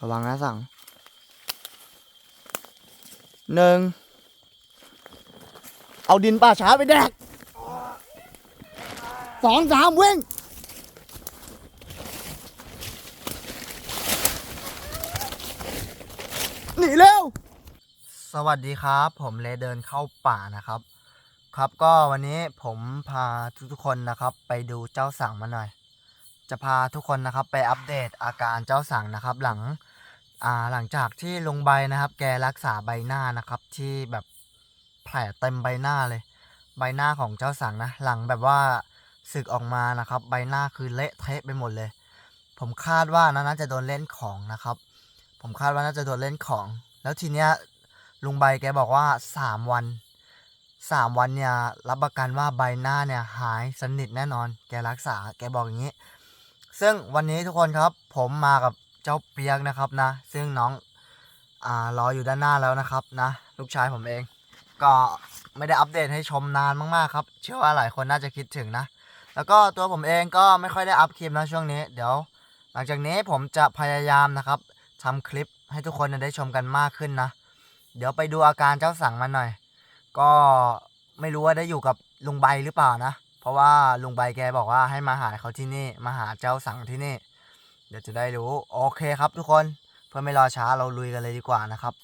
ระวังนะสั่งหนึ่งเอาดินป่าช้าไปแดกสองสามเว้งหนีเร็ว สวัสดีครับ ผมเลยเดินเข้าป่านะครับ ครับก็วันนี้ผมพาทุกๆคนนะครับ ไปดูเจ้าสั่งมาหน่อย จะพาทุกคนนะครับไปอัปเดตอาการเจ้าสั่งนะครับ หลัง อ่าหลังจากที่ลงใบนะครับ แกรักษาใบหน้านะครับ ที่แบบแผลเต็มใบหน้าเลย ใบหน้าของเจ้าสังนะ หลังแบบว่าศึกออกมานะครับ ใบหน้าคือเละเทะไปหมดเลย ผมคาดว่านะน่าจะโดนเล่นของนะครับ ผมคาดว่าน่าจะโดนเล่นของ แล้วทีเนี้ยลุงใบแกบอกว่าสามวันสามวันเนี่ยรับประกันว่าใบหน้าเนี่ยหายสนิทแน่นอน แกรักษาแกบอกอย่างนี้ ซึ่งวันนี้ทุกคนครับผมมากับ เจ้าเปียกนะครับนะ ซึ่งน้องอ่ารออยู่ด้านหน้าแล้วนะครับนะลูกชายผมเอง ก็ไม่ได้อัปเดตให้ชมนานมากๆครับ เชื่อว่าหลายคนน่าจะคิดถึงนะ แล้วก็ตัวผมเองก็ไม่ค่อยได้อัพคลิปนะช่วงนี้ เดี๋ยว หลังจากนี้ผมจะพยายามนะครับทำคลิปให้ทุกคนได้ชมกันมากขึ้นนะ เดี๋ยวไปดูอาการเจ้าสั่งมันหน่อย ก็ไม่รู้ว่าได้อยู่กับลุงใบหรือเปล่านะ เพราะว่าลุงใบแกบอกว่าให้มาหาเขาที่นี่ มาหาเจ้าสั่งที่นี่ เดี๋ยวจะได้รู้ โอเคครับทุกคน เพื่อไม่รอช้าเราลุยกันเลยดีกว่านะครับ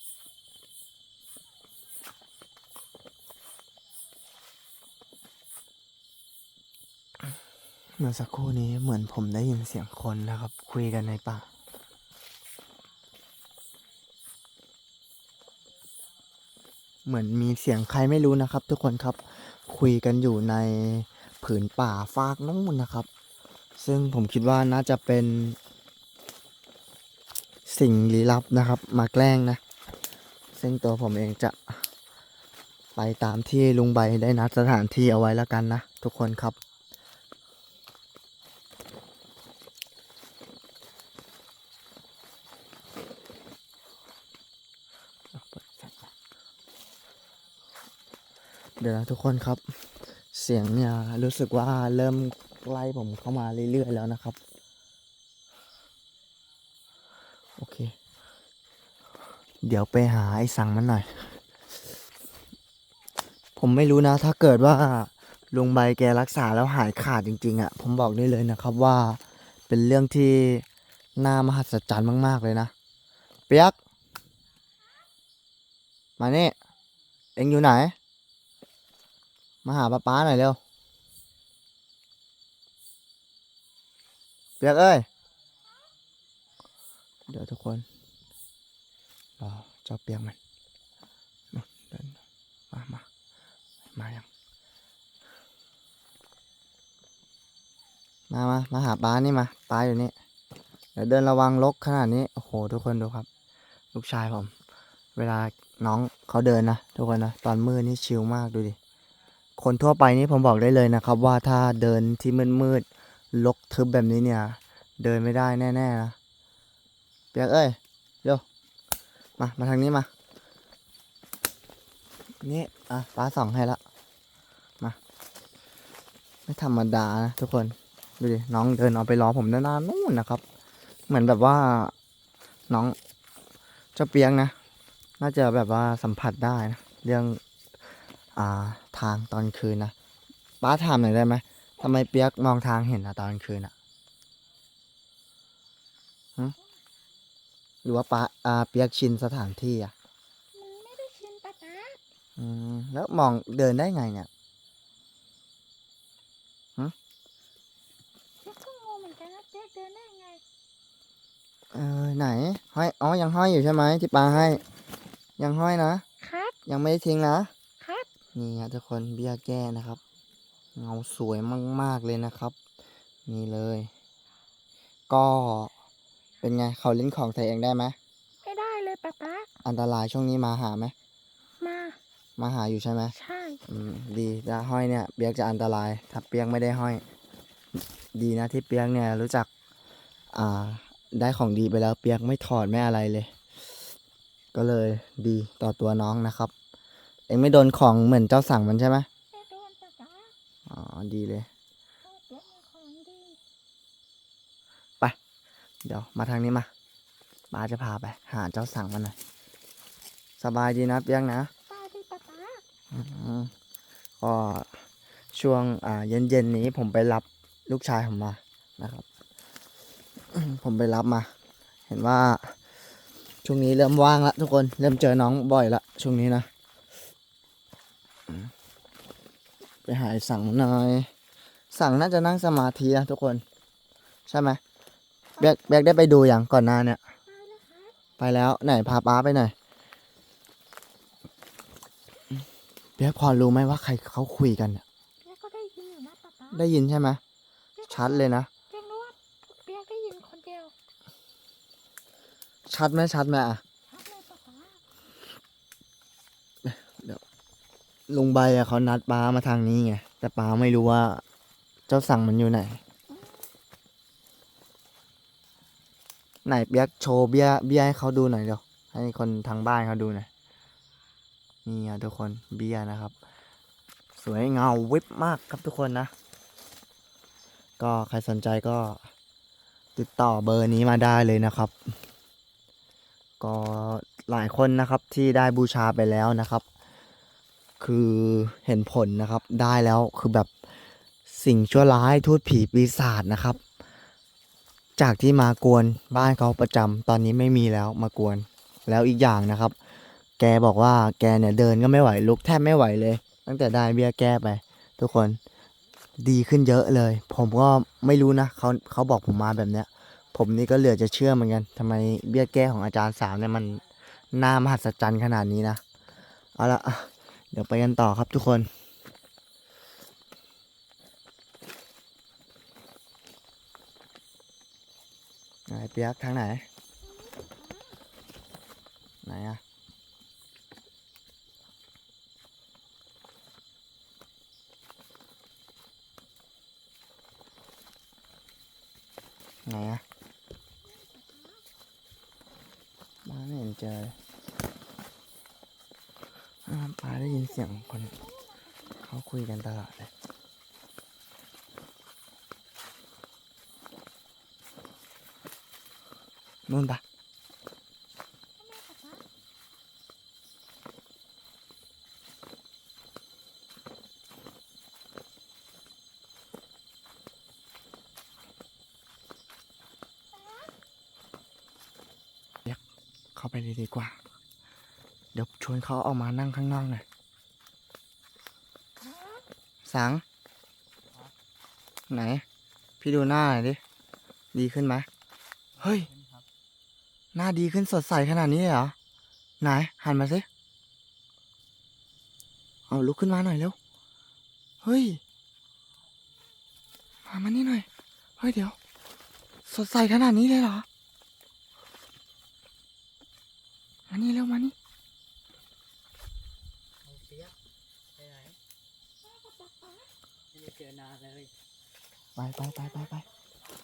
เมื่อสักครู่นี้เหมือนผมได้ยินเสียงคนนะครับ คุยกันในป่าเหมือนมีเสียงใครไม่รู้นะครับ ทุกคนครับคุยกันอยู่ในผืนป่าฟากนู่นนะครับ ซึ่งผมคิดว่าน่าจะเป็น สิ่งลี้ลับนะครับ มาแกล้งนะ ซึ่งตัวผมเองจะไปตามที่ลุงใบได้นัดสถานที่เอาไว้แล้วกันนะ ทุกคนครับเดี๋ยวนะทุกคนครับ เสียงเนี่ยรู้สึกว่าเริ่มใกล้ผมเข้ามาเรื่อยๆแล้วนะครับ โอเค เดี๋ยวไปหาไอ้สั่งมันหน่อย ผมไม่รู้นะ ถ้าเกิดว่าลุงใบแกรักษาแล้วหายขาดจริง ๆอะ่ะ ผมบอกได้เลยนะครับว่า เป็นเรื่องที่น่ามหัศจรรย์มาก ๆ เลยนะ เปียก มานี่ เอ็งอยู่ไหน มาหาป้าป้าหน่อยเร็ว เปียกเอ้ย เดี๋ยวทุกคนรอเจ้าเปียกมันมาเดินมามามายังมามามาหาป้านี่มาป้าอยู่นี่เดี๋ยวเดินระวังลกขนาดนี้โอ้โหทุกคนดูครับ ลูกชายผม เวลาน้องเขาเดินนะทุกคนนะตอนมืดนี่ชิลมากดูดิคนทั่วไปนี่ผมบอกได้เลยนะครับ ว่าถ้าเดินที่มืดมืดลกทึบแบบนี้เนี่ย เดินไม่ได้แน่ๆนะ เปียกเอ้ยเร็วมามาทางนี้มา นี่อะป้าส่องให้ละมา ไม่ธรรมดานะทุกคนดูดิน้องเดินเอาไปรอผมนานๆนู่นนะครับ เหมือนแบบว่าน้องเจ้าเปียงนะ น่าจะแบบว่าสัมผัสได้นะเรื่องอ่าทางตอนคืนนะป้าถามหน่อยได้ไหมทำไมเปียกมองทางเห็นอะตอนคืนอะ หรือว่าป้าอ่าเปียกชินสถานที่อะมันไม่ได้ชินปะป๊าอืมแล้วมองเดินได้ไงเนี่ย เจ๊ก็งงเหมือนกันนะเจ๊เดินได้ไงเออไหน ห้อยอ๋อยังห้อยอยู่ใช่ไหมที่ป้าให้ ยังห้อยนะ ครับ ยังไม่ได้ทิ้งนะ ครับ นี่ฮะทุกคนเบี้ยแก้นะครับ เงาสวยมาก ๆ เลยนะครับ นี่เลย ก็ เป็นไงเขาเล่นของใส่เองได้ไหมไม่ได้เลยปะป๊าอันตรายช่วงนี้มาหาไหมมามาหาอยู่ใช่ไหมใช่อืมดีถ้าห้อยเนี่ยเปียกจะอันตราย ถ้าเปียกไม่ได้ห้อย ดีนะที่เปียกเนี่ยรู้จัก อ่า ได้ของดีไปแล้วเปียกไม่ถอดไม่อะไรเลย ก็เลยดีต่อตัวน้องนะครับ เองไม่โดนของเหมือนเจ้าสั่งมันใช่ไหมไม่โดนปะป๊าอ๋อดีเลย เจ๊มีของดี เดี๋ยวมาทางนี้มามป้าจะพาไป หาเจ้าสั่งมันหน่อย สบายดีนะเปียกนะป้าที่ป๊าป๊าอืมก็ช่วงอ่าเย็นเย็นๆนี้ผมไปรับลูกชายผมมานะครับ ผมไปรับมา เห็นว่า ช่วงนี้เริ่มว่างละทุกคนเริ่มเจอน้องบ่อยละช่วงนี้นะอืมไปหาไอ้สั่งหน่อย สั่งน่าจะนั่งสมาธินะทุกคน ใช่ไหม แบกแบกได้ไปดูอย่างก่อนหน้าเนี่ย ไปแล้วครับไปแล้วไหนพาป้าไปหน่อยเปียกพอรู้ไหมว่าใครเขาคุยกันเนี่ยเปียกก็ได้ยินอยู่นะป๊าป๊าได้ยินใช่ไหมชัดเลยนะเปียกรู้ว่าเปียกได้ยินคนเดียว ชัดไหมชัดไหมอะชัดเลยป๊าป๊าลุงใบอะเขานัดป้ามาทางนี้ไงแต่ป้าไม่รู้ว่า เจ้าสั่งมันอยู่ไหน ไหนเปียกโชว์เบี้ยเบี้ยให้เขาดูหน่อยเดี๋ยวให้คนทางบ้านเขาดูหน่อยนี่อะทุกคนเบี้ยนะครับ สวยเงาวิบมากครับทุกคนนะ ก็ใครสนใจก็ติดต่อเบอร์นี้มาได้เลยนะครับ ก็หลายคนนะครับที่ได้บูชาไปแล้วนะครับ คือเห็นผลนะครับได้แล้วคือแบบสิ่งชั่วร้ายทูตผีปีศาจนะครับ จากที่มากวนบ้านเขาประจำตอนนี้ไม่มีแล้วมากวน แล้วอีกอย่างนะครับ แกบอกว่าแกเนี่ยเดินก็ไม่ไหวลุกแทบไม่ไหวเลย ตั้งแต่ได้เบี้ยแก้ไป ทุกคนดีขึ้นเยอะเลย ผมก็ไม่รู้นะเขาเขาบอกผมมาแบบเนี้ย ผมนี่ก็เหลือจะเชื่อเหมือนกันทำไมเบี้ยแก้ของอาจารย์สาวเนี่ยมันน่ามหัศจรรย์ขนาดนี้นะเอาละเดี๋ยวไปกันต่อครับทุกคน ไหนเปียกทางไหน ไหนอะไหนอะมาไม่เห็นเจอเลาวป้าได้ยินเสียงคน เขาคุยกันตลอดเลย นู่นปะเดี๋ยวเข้าไปเลยดีกว่า เดี๋ยวชวนเขาออกมานั่งข้างนอกหน่อยสัง ไหน พี่ดูหน้าหน่อยดิ ดีขึ้นไหมเฮ้ย หน้าดีขึ้นสดใสขนาดนี้เลยเหรอ ไหน หันมาสิ เอาลุกขึ้นมาหน่อยเร็ว เฮ้ย มามานี่หน่อย เฮ้ยเดี๋ยว สดใสขนาดนี้เลยเหรอ มานี่เร็วมานี่เอาเปียกไปไหนไม่ได้เจอนานเลยไปไปไปไปไป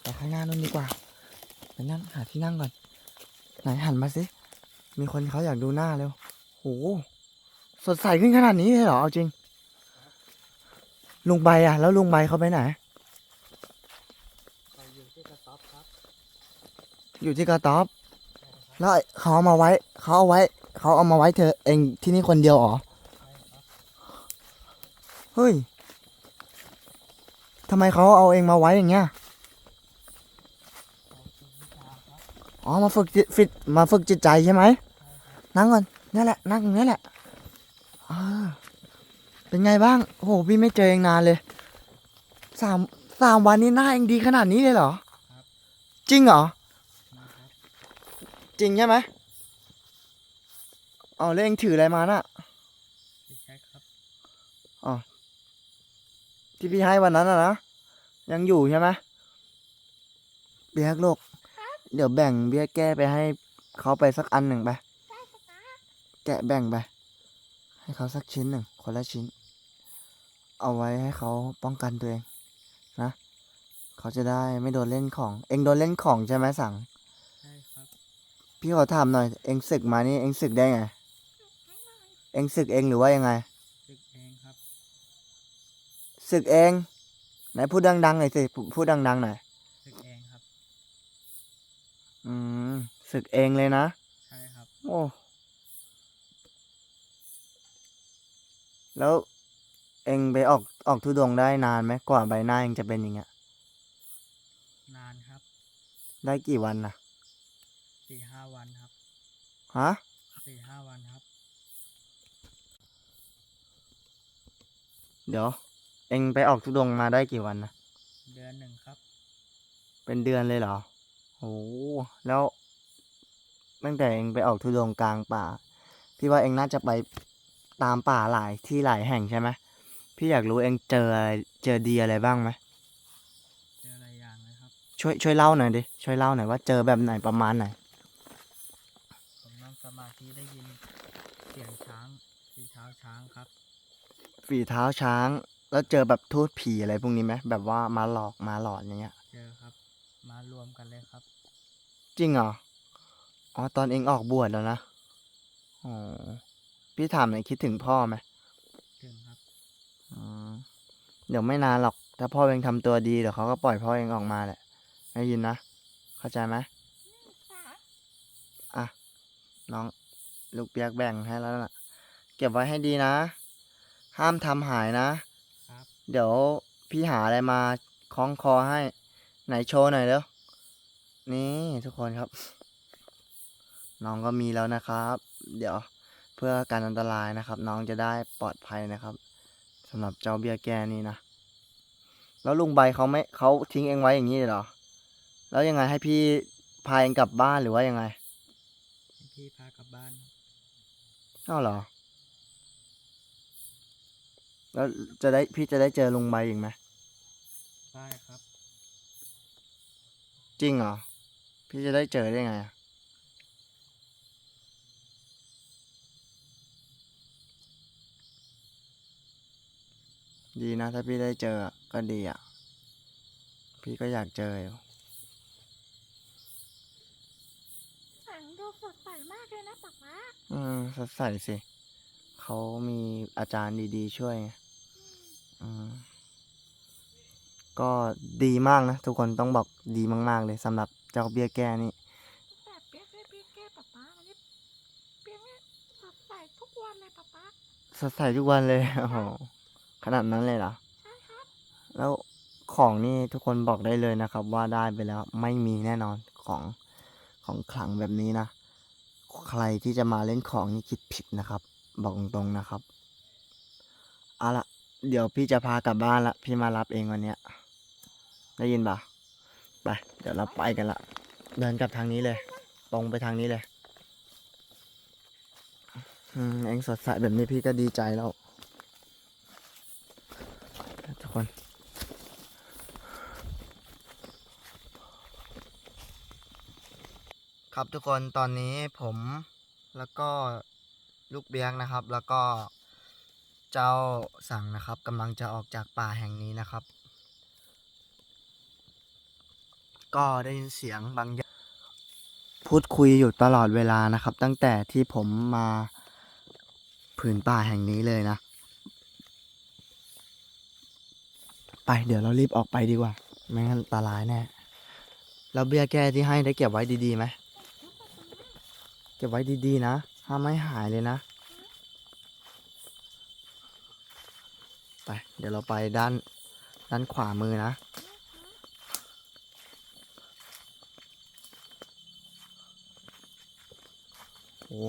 ไปข้างหน้านู่นดีกว่าไปนั่งหาที่นั่งก่อน ไหนหันมาสิ มีคนเขาอยากดูหน้าเร็วโหสดใสขึ้นขนาดนี้เลยเหรอ เอาจริง ลุงใบอะแล้วลุงใบเขาไปไหนเราอยู่ที่กระต๊อบครับอยู่ที่กระต๊อบแล้วเขาเอามาไว้ เขาเอาไว้ เขาเอามาไว้เธอเองที่นี่คนเดียวเหรอใช่ครับเฮ้ยทำไมเขาเอาเองมาไว้อย่างเงี้ย เราคือวิชาครับ อ๋อมาฝึกจิตฟิตมาฝึกจิตใจใช่ไหมใช่ครับนั่งก่อนนี่แหละนั่งตรงนี้แหละอ่าเป็นไงบ้างโอ้โหพี่ไม่เจอเองนานเลยสามสามวันนี้หน้าเองดีขนาดนี้เลยเหรอจริงเหรอนะครับจริงใช่ไหมอ๋อแล้วเองถืออะไรมาน่ะไม่ใช่ครับที่พี่ให้วันนั้นอะนะยังอยู่ใช่ไหมเบียกโลก เดี๋ยวแบ่งเบี้ยแก้ไปให้เขาไปสักอันหนึ่งไปได้ป๊าป๊าแกะแบ่งไป ให้เขาสักชิ้นหนึ่งคนละชิ้น เอาไว้ให้เขาป้องกันตัวเองนะ เขาจะได้ไม่โดนเล่นของ เองโดนเล่นของใช่ไหมสั่ง ใช่ครับ พี่ขอถามหน่อย เองศึกมานี่เองศึกได้ไง เองศึกเองหรือว่ายังไงซึกเองครับ ศึกเอง ไหนพูดดังๆหน่อยสิ พูพูดดังๆหน่อย ซึกเองครับ อืม ศึกเองเลยนะ ใช่ครับ โอ้ แล้วเองไปออกออกทุดงค์ได้นานไหมกว่าใบหน้าเองจะเป็นอย่างเงี้ย นานครับได้กี่วันนะสี่ห้าวันครับฮะ สี่ห้าวันครับ เดี๋ยว เองไปออกทุดงค์มาได้กี่วันนะ เดือนหนึ่งครับ เป็นเดือนเลยเหรอโหแล้ว ตั้งแต่เองไปออกทุดงค์กลางป่า พี่ว่าเองน่าจะไปตามป่าหลายที่หลายแห่งใช่ไหมพี่อยากรู้เองเจออะไรเจอดีอะไรบ้างไหมเจอหลายอย่างเลยครับ ช่วยช่วยเล่าหน่อยดิช่วยเล่าหน่อยว่าเจอแบบไหนประมาณไหนผมนั่งสมาธิได้ยินเสียงช้างสีเท้าช้างครับ ฝีเท้าช้าง แล้วเจอแบบทูตผีอะไรพวกนี้ไหมแบบว่ามาหลอกมาหลอนอย่างเงี้ย เจอครับ มารวมกันเลยครับ จริงเหรอ อ๋อตอนเองออกบวชแล้วนะ อ๋อ พี่ถามหน่อยคิดถึงพ่อไหมถึงครับอืมเดี๋ยวไม่นานหรอก ถ้าพ่อเองทำตัวดีเดี๋ยวเขาก็ปล่อยพ่อเองออกมาแหละได้ยินนะ เข้าใจไหมป๋าอะ น้อง ลูกเปียกแบ่งให้แล้วล่ะ เก็บไว้ให้ดีนะ ห้ามทำหายนะ ครับ เดี๋ยวพี่หาอะไรมาคล้องคอให้ ไหนโชว์หน่อยเร็วนี่ทุกคนครับ น้องก็มีแล้วนะครับ เดี๋ยวเพื่อการอันตรายนะครับ น้องจะได้ปลอดภัยนะครับสำหรับเจ้าเบียร์แกนี่นะ แล้วลุงใบเขาไม่เขาทิ้งเองไว้อย่างนี้เลยเหรอ แล้วยังไงให้พี่พาเองกลับบ้านหรือว่ายังไงให้พี่พากลับบ้านครับอ้าวเหรอ แล้วจะได้พี่จะได้เจอลุงใบอีกไหมได้ครับ จริงเหรอ พี่จะได้เจอได้ไงอะ ดีนะ ถ้าพี่ได้เจออะก็ดีอะ พี่ก็อยากเจออยู่สังดูสดใสมากเลยนะป๊าป๊าอืมสดใสสิ เขามีอาจารย์ดีๆช่วยไงอืมก็ดีมากนะ ทุกคนต้องบอกดีมาก ๆ เลยสำหรับเจ้าเบี้ยแก้นี่ แต่เปียกได้เปียกแก้ป๊าป๊าวันนี้เปียกเนี่ยสดใสทุกวันเลยป๊าป๊า สดใสทุกวันเลย โอ้โห ขนาดนั้นเลยเหรอใช่ครับแล้วของนี่ทุกคนบอกได้เลยนะครับ ว่าได้ไปแล้วไม่มีแน่นอนของของขลังแบบนี้นะ ใครที่จะมาเล่นของนี่คิดผิดนะครับ บอกตรงๆนะครับเอาละเดี๋ยวพี่จะพากลับบ้านละพี่มารับเองวันเนี้ยได้ยินปะไปเดี๋ยวเราไปกันละเดินกลับทางนี้เลย ตรงไปทางนี้เลยอืมเองสดใสแบบนี้พี่ก็ดีใจแล้ว ทุกคน ครับทุกคนตอนนี้ผมแล้วก็ลูกเบียกนะครับ แล้วก็เจ้าสั่งนะครับกำลังจะออกจากป่าแห่งนี้นะครับ ก็ได้ยินเสียงบางอย่างพูดคุยอยู่ตลอดเวลานะครับ ตั้งแต่ที่ผมมาผืนป่าแห่งนี้เลยนะ ไปเดี๋ยวเรารีบออกไปดีกว่า ไม่งั้นอันตรายแน่แล้วเบี้ยแก้ที่ให้ได้เก็บไว้ดีๆไหม ก็บไว้ดีๆนะห้ามไม่หายเลยนะ ไป เดี๋ยวเราไปด้านด้านขวามือนะ โอ้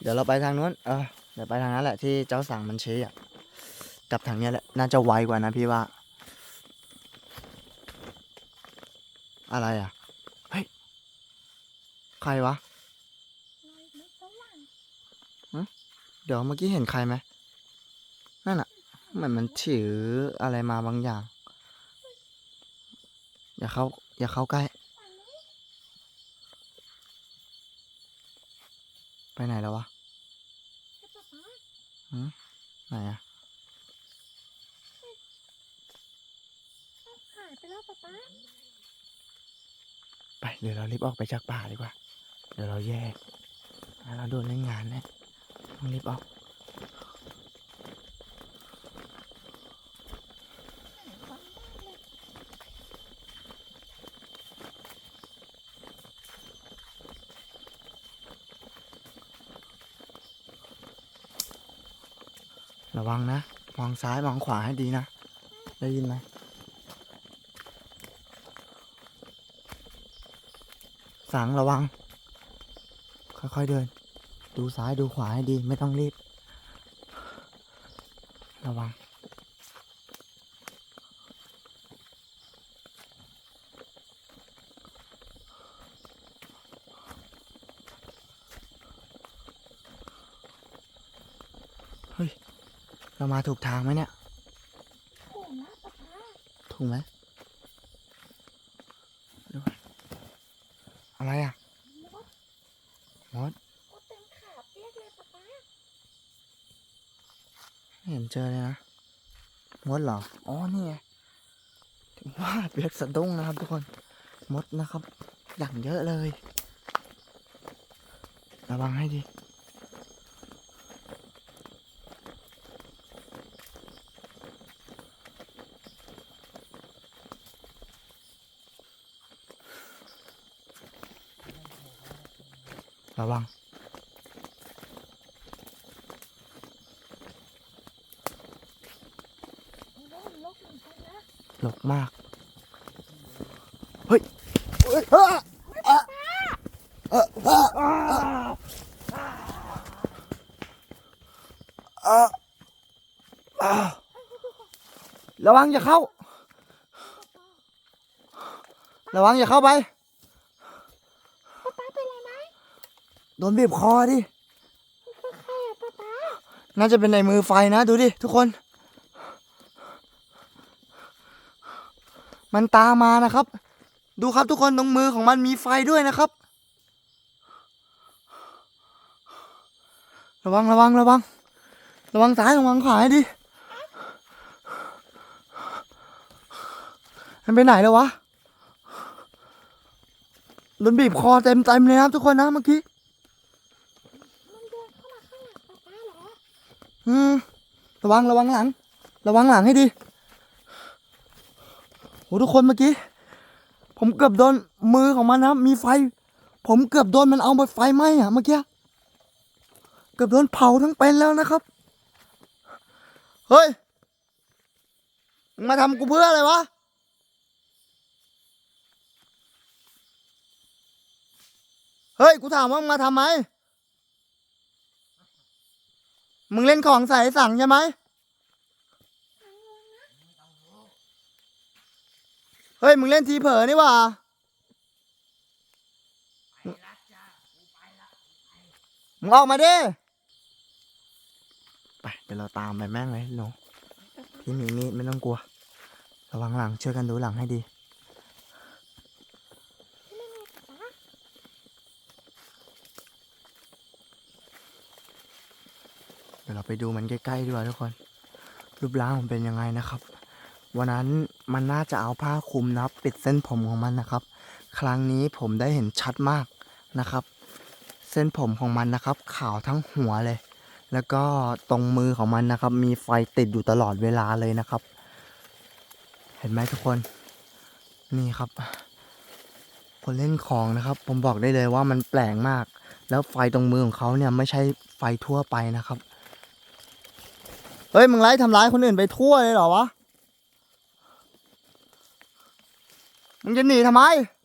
เดี๋ยวเราไปทางนู้น เออ เดี๋ยวไปทางนั้นแหละที่เจ้าสั่งมันชี้อะกลับทางเนี้ยแหละ น่าจะไวกว่านะพี่ว่า อะไรอะ เฮ้ย ใครวะ เดี๋ยวเมื่อกี้เห็นใครไหม นั่นอะเหมือนมันถืออะไรมาบางอย่าง อย่าเข้า อย่าเข้าใกล้ ไปไหนแล้ววะใช่ป๊าป๊าไหนอะหายไปแล้วป๊าป๊า เดี๋ยวเรารีบออกไปจากป่าดีกว่า เดี๋ยวเราแยกเราโดนเล่นงานนะต้องรีบออกระวังนะ มองซ้ายมองขวาให้ดีนะ ได้ยินไหม สังระวัง ค่อยๆเดิน ดูซ้ายดูขวาให้ดีไม่ต้องรีบ ระวัง เฮ้ย เรามาถูกทางไหมเนี่ยโอ้นะป๊าป๊าถูกไหมเดี๋ยวก่อน อะไรอะมดมดมดเต็มขาเปียกเลยป๊าป๊าไม่เห็นเจอเลยนะมดเหรอ อ๋อ นี่ไงถึงว่าเปียกสะดุ้งนะครับทุกคน มดนะครับ อย่างเยอะเลย ระวังให้ดี ระวังมดลกเหมือนกันนะหลกมาก เฮ้ยเฮ้ยอะอะอะอะอะอะอะระวังอย่าเข้า ระวังอย่าเข้าไป ป๊าป๊าเป็นไรไหม โดนบีบคอดิเป็นใครอะป๊าป๊าน่าจะเป็นในมือไฟนะ ดูดิ ทุกคน มันตามมานะครับ ดูครับทุกคนตรงมือของมันมีไฟด้วยนะครับ ระวังระวังระวัง ระวังซ้ายระวังขวาให้ดิ มันไปไหนแล้ววะโดนบีบคอเต็มเต็มๆเลยนะครับทุกคนนะเมื่อกี้ มันเดินเข้ามาข้างหลังป๊าป๊าเหรอ อืม ระวังระวังหลัง ระวังหลังให้ดีโหทุกคนเมื่อกี้ ผมเกือบโดนมือของมันนะมีไฟ ผมเกือบโดนมันเอาไปไฟไหม้อะเมื่อกี้เกือบโดนเผาทั้งเป็นแล้วนะครับ เฮ้ยมาทำกูเพื่ออะไรวะเฮ้ย กูถามว่ามึงมาทำไม มึงเล่นของใส่สั่งใช่ไหมเฮ้ย มึงเล่นทีเผลอนี่ว่ามึงออกมาดิ ไปเดี๋ยวเราตามไปแม่งเลยหนูพี่มีมีดไม่ต้องกลัว ระวังหลังช่วยกันดูหลังให้ดี เราไปดูมันใกล้ๆดีกว่าทุกคน รูปร่างมันเป็นยังไงนะครับ วันนั้นมันน่าจะเอาผ้าคลุมนะครับ ปิดเส้นผมของมันนะครับ ครั้งนี้ผมได้เห็นชัดมากนะครับ เส้นผมของมันนะครับขาวทั้งหัวเลย แล้วก็ตรงมือของมันนะครับ มีไฟติดอยู่ตลอดเวลาเลยนะครับ เห็นไหมทุกคน นี่ครับคนเล่นของนะครับ ผมบอกได้เลยว่ามันแปลกมาก แล้วไฟตรงมือของเขาเนี่ยไม่ใช่ไฟทั่วไปนะครับ เฮ้ยมึงไล่ทำร้ายคนอื่นไปทั่วเลยเหรอวะ มึงจะหนีทำไม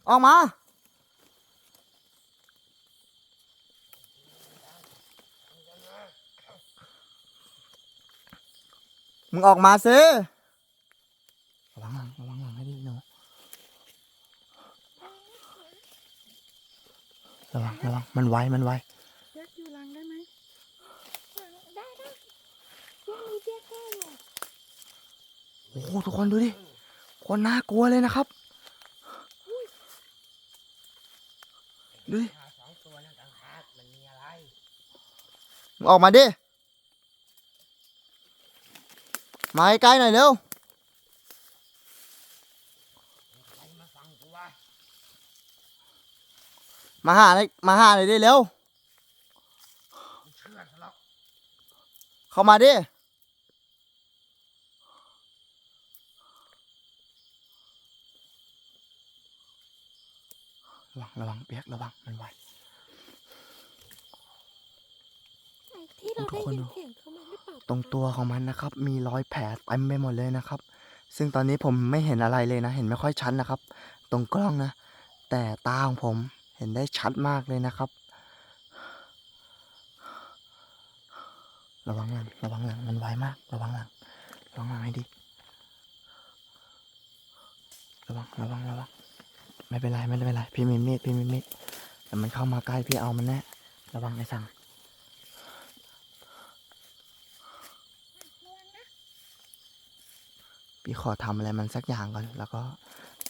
ออกมา มึงออกมาสิระวังหลังระวังหลังให้ดีหนูระวังระวังมันไวมันไว เปียกอยู่หลังได้ไหมได้ได้เปียกมีเปียกแก้อยู่ โอ้โหทุกคนดูดิคนน่ากลัวเลยนะครับดูดิออกมาดิ มาใกล้หน่อยเร็วมาหาเลยมาหาเลยดิเร็วเชื่อซะแล้วเข้ามาดิ ระวังระวังเปียกระวังมันไวไอ้ที่เราทุได้กคนยินดูเสียงคือมันไม่ไปป๊าตรงตัวของมันนะครับ มีรอยแผลเต็มไปหมดเลยนะครับ ซึ่งตอนนี้ผมไม่เห็นอะไรเลยนะ เห็นไม่ค่อยชัดนะครับ ตรงกล้องนะ แต่ตาของผมเห็นได้ชัดมากเลยนะครับ ระวังหลังระวังหลังมันไวมาก ระวังหลังระวังหลังให้ดี ระวังระวังระวัง ไม่เป็นไรไม่เป็นไรพี่มีมีดพี่มีมีดแต่มันเข้ามาใกล้พี่เอามันแน่ระวังไอ้สั่งพี่ขอทำอะไรมันสักอย่างก่อน แล้วก็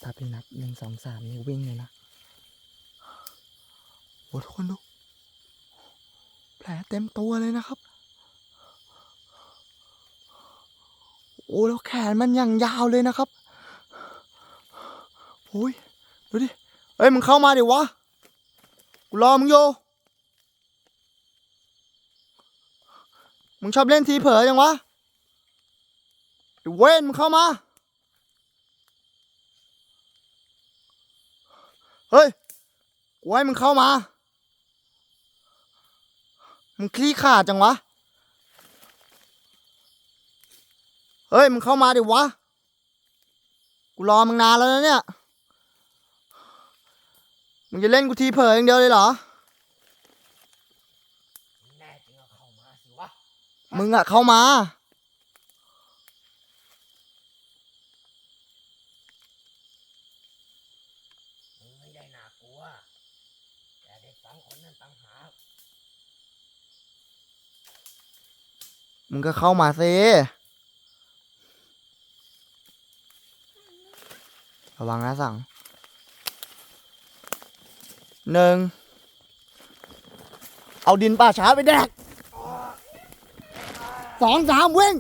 ถ้าพี่นับหนึ่งสองสามนี่วิ่งเลยนะโอ้ทุกคนดู แผลเต็มตัวเลยนะครับ โอ้แล้วแขนมันอย่างยาวเลยนะครับโอ้ย ดูดิเฮ้ยมึงเข้ามาดิวะ กูรอมึงอยู่มึงชอบเล่นทีเผลอยังวะไอ้เว้นมึงเข้ามา เฮ้ย กูให้มึงเข้ามา มึงคลี่ขาดจังวะ เฮ้ย มึงเข้ามาดิวะ กูรอมึงนานแล้วนะเนี่ย มึงจะเล่นกูทีเผลออย่างเดียวเลยเหรอ แน่จริงก็เข้ามาสิวะมึงอะเข้ามา มึงไม่ได้น่ากลัว แต่เด็กสองคนนั้นต่างหากมึงก็เข้ามาสิระวังนะสั่ง หนึ่งเอาดินป่าช้าไปแดกสองสามวิ่ง